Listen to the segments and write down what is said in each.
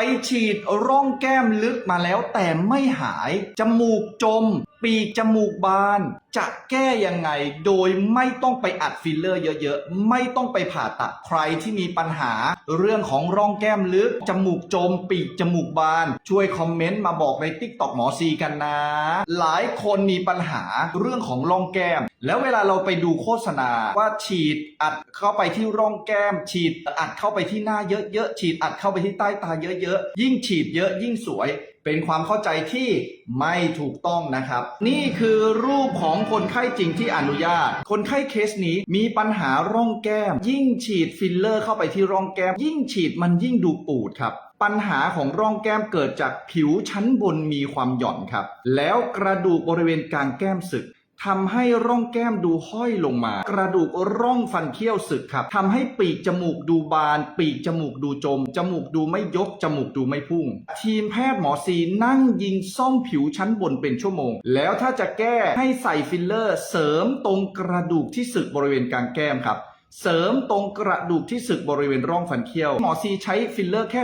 ไปฉีดร่องแก้มลึกมาแล้วแต่ไม่หาย จมูกจมปีกจมูกบาน จะแก้ยังไง โดยไม่ต้องไปอัดฟิลเลอร์เยอะๆ ไม่ต้องไปผ่าตัดใครที่มีปัญหา เรื่องของร่องแก้มลึก จมูกจม ปีกจมูกบาน ช่วยคอมเมนต์มาบอกใน t ิ k t o k หมอซีกันนะ หลายคนมีปัญหาเรื่องของร่องแก้ม แล้วเวลาเราไปดูโฆษณาว่าฉีดอัดเข้าไปที่ร่องแก้ม ฉีดอัดเข้าไปที่หน้าเยอะๆฉีดอัดเข้าไปที่ใต้ตาเยอะๆยิ่งฉีดเยอะยิ่งสวย เป็นความเข้าใจที่ไม่ถูกต้องนะครับ นี่คือรูปของคนไข้จริงที่อนุญาต คนไข้เคสนี้มีปัญหาร่องแก้ม ยิ่งฉีดฟิลเลอร์เข้าไปที่ร่องแก้ม ยิ่งฉีดมันยิ่งดูปูดครับปัญหาของร่องแก้มเกิดจากผิวชั้นบนมีความหย่อนครับ แล้วกระดูกบริเวณกลางแก้มสึก ทำให้ร่องแก้มดูห้อยลงมา กระดูกร่องฟันเคี้ยวสึกครับทำให้ปีกจมูกดูบาน ปีกจมูกดูจม จมูกดูไม่ยก จมูกดูไม่พุ่ง ทีมแพทย์หมอซีนั่งยิงซ่อมผิวชั้นบนเป็นชั่วโมง แล้วถ้าจะแก้ให้ใส่ฟิลเลอร์ เสริมตรงกระดูกที่สึกบริเวณกลางแก้มครับ เสริมตรงกระดูกที่สึกบริเวณร่องฟันเคี้ยว หมอซีใช้ฟิลเลอร์แค่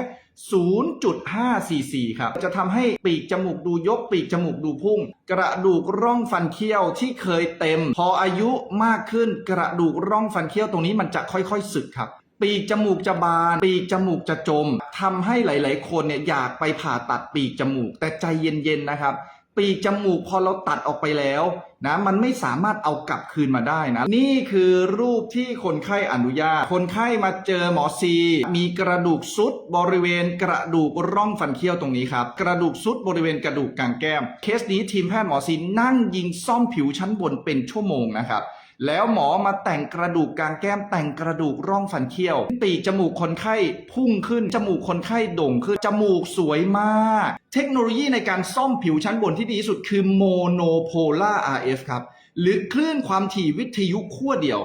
0.5ซีซีครับ จะทำให้ปีกจมูกดูยก ปีกจมูกดูพุ่ง กระดูกร่องฟันเคี้ยวที่เคยเต็ม พออายุมากขึ้นกระดูกร่องฟันเคี้ยวตรงนี้มันจะค่อยๆสึกครับปีกจมูกจะบาน ปีกจมูกจะจมทำให้หลาย ๆ คนเนี่ยอยากไปผ่าตัดปีกจมูก แต่ใจเย็น ๆ นะครับ ปีกจมูกพอเราตัดออกไปแล้วนะมันไม่สามารถเอากลับคืนมาได้นะ นี่คือรูปที่คนไข้อนุญาต คนไข้มาเจอหมอซี มีกระดูกซุดบริเวณกระดูกร่องฟันเคี้ยวตรงนี้ครับ กระดูกซุดบริเวณกระดูกกลางแก้ม เคสนี้ทีมแพทย์หมอซีนั่งยิงซ่อมผิวชั้นบนเป็นชั่วโมงนะครับ แล้วหมอมาแต่งกระดูกกลางแก้มแต่งกระดูกร่องฟันเคี้ยว ปีกจมูกคนไข้พุ่งขึ้น จมูกคนไข้โด่งขึ้น จมูกสวยมาก เทคโนโลยีในการซ่อมผิวชั้นบนที่ดีที่สุดคือโมโนโพล่า RF ครับ หรือคลื่นความถี่วิทยุขั้วเดียว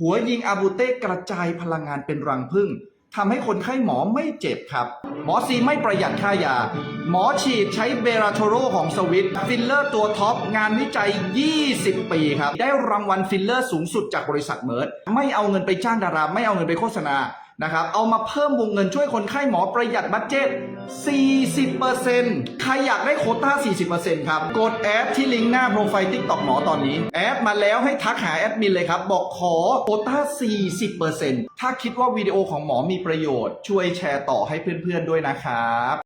หัวยิงอาบูเต้กระจายพลังงานเป็นรังผึ้ง ทำให้คนไข้หมอไม่เจ็บครับ หมอซีไม่ประหยัดค่ายา หมอฉีดใช้เบราโทโรของสวิตฟิลเลอร์ตัวท็อป งานวิจัย 20 ปีครับ ได้รางวัลฟิลเลอร์สูงสุดจากบริษัทเมิร์ดไม่เอาเงินไปจ้างดารา ไม่เอาเงินไปโฆษณา นะครับ เอามาเพิ่มวงเงินช่วยคนไข้หมอประหยัดบัตเจ็ต 40%ใครอยากได้โคต้า 40%ครับ กดแอดที่ลิงก์หน้าโปรไฟล์ติ๊กต็อกหมอตอนนี้ แอดมาแล้วให้ทักหาแอดมินเลยครับ บอกขอโคต้า 40%ถ้าคิดว่าวิดีโอของหมอมีประโยชน์ ช่วยแชร์ต่อให้เพื่อนๆด้วยนะครับ